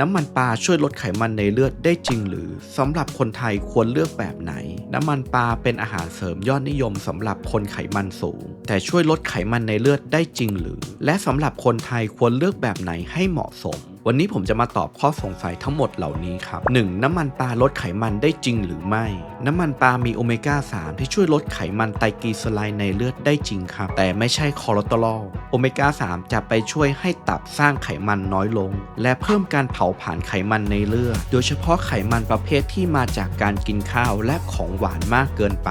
น้ำมันปลาช่วยลดไขมันในเลือดได้จริงหรือสำหรับคนไทยควรเลือกแบบไหน น้ำมันปลาเป็นอาหารเสริมยอดนิยมสำหรับคนไขมันสูง แต่ช่วยลดไขมันในเลือดได้จริงหรือ และสำหรับคนไทยควรเลือกแบบไหนให้เหมาะสม วันนี้ผมจะมาตอบข้อสงสัยทั้งหมดเหล่านี้ครับ 1. น้ำมันปลาลดไขมันได้จริงหรือไม่ น้ำมันปลามีโอเมก้า 3 ที่ช่วยลดไขมันไตรกลีเซอไรด์ในเลือดได้จริงครับ แต่ไม่ใช่คอเลสเตอรอลโอเมก้า 3 จะไปช่วยให้ตับสร้างไขมันน้อยลง และเพิ่มการเผาผลาญไขมันในเลือด โดยเฉพาะไขมันประเภทที่มาจากการกินข้าวและของหวานมากเกินไป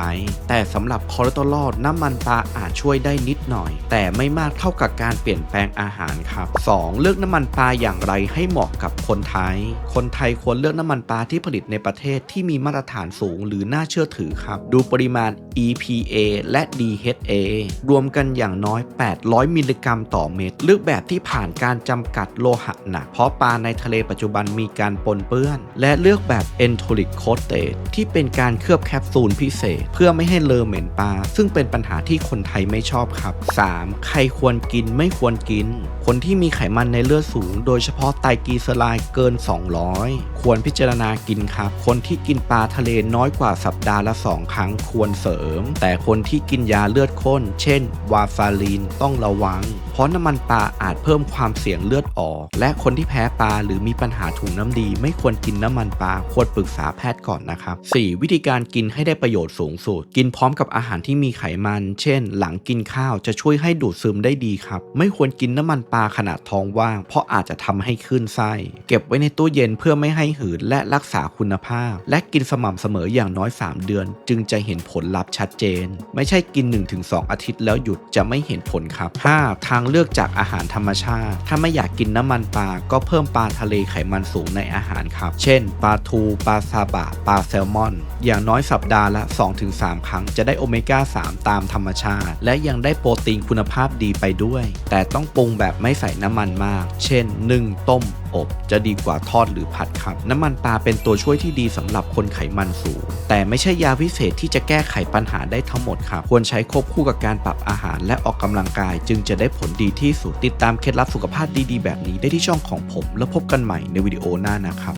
แต่สำหรับคอเลสเตอรอลน้ำมันปลาอาจช่วยได้นิดหน่อย แต่ไม่มากเท่ากับการเปลี่ยนแปลงอาหารครับ 2. เลือกน้ำมันปลาอย่างไรให้เหมาะกับคนไทย คนไทยควรเลือกน้ำมันปลาที่ผลิตในประเทศที่มีมาตรฐานสูงหรือน่าเชื่อถือครับ ดูปริมาณ EPA และ DHA รวมกันอย่างน้อย 800 มิลลิกรัมต่อเม็ดเลือกแบบที่ผ่านการจำกัดโลหะหนัก เพราะปลาในทะเลปัจจุบันมีการปนเปื้อน และเลือกแบบ enteric coated ที่เป็นการเคลือบแคปซูลพิเศษ เพื่อไม่ให้เลอะเหม็นปลา ซึ่งเป็นปัญหาที่คนไทยไม่ชอบครับ 3. ใครควรกินไม่ควรกิน คนที่มีไขมันในเลือดสูง โดยเฉพาะไตรกลีเซอไรด์เกิน 200 ควรพิจารณากินครับ คนที่กินปลาทะเลน้อยกว่าสัปดาห์ละ 2 ครั้งควรเสริม แต่คนที่กินยาเลือดข้น เช่น วาฟารินต้องระวัง เพราะน้ำมันปลาอาจเพิ่มความเสี่ยงเลือดออก และคนที่แพ้ปลาหรือมีปัญหาถุงน้ำดี ไม่ควรกินน้ำมันปลาควรปรึกษาแพทย์ก่อนนะครับ 4. วิธีการกินให้ได้ประโยชน์สูงสุด กินพร้อมกับอาหารที่มีไขมัน เช่น หลังกินข้าวจะช่วยให้ดูดซึมได้ดีครับ ไม่ควรกินน้ำมันปลาขนาดท้องว่าง เพราะอาจจะทำให้ขึ้นไส้ เก็บไว้ในตู้เย็นเพื่อไม่ให้หืนและรักษาคุณภาพ และกินสม่ำเสมออย่างน้อย 3 เดือน จึงจะเห็นผลลัพธ์ชัดเจน ไม่ใช่กิน 1-2 อาทิตย์แล้วหยุดจะไม่เห็นผลครับ 5. ทางเลือกจากอาหารธรรมชาติ ถ้าไม่อยากกินน้ำมันปลาก็เพิ่มปลาทะเลไขมันสูงในอาหารครับ เช่น ปลาทู ปลาซาบะ ปลาแซลมอน อย่างน้อยสัปดาห์ละ 2-3 ครั้งจะได้โอเมก้า 3 ตามธรรมชาติ และยังได้โปรตีนคุณภาพดีไปด้วย แต่ต้องปรุงแบบไม่ใส่น้ำมันมาก เช่นนึ่งต้ม อบจะดีกว่าทอดหรือผัดครับ น้ำมันปลาเป็นตัวช่วยที่ดีสำหรับคนไขมันสูง แต่ไม่ใช่ยาพิเศษที่จะแก้ไขปัญหาได้ทั้งหมดครับควรใช้ควบคู่กับการปรับอาหารและออกกำลังกาย จึงจะได้ผลดีที่สุดติดตามเคล็ดลับสุขภาพดีๆ แบบนี้ได้ที่ช่องของผม แล้วพบกันใหม่ในวิดีโอหน้านะครับ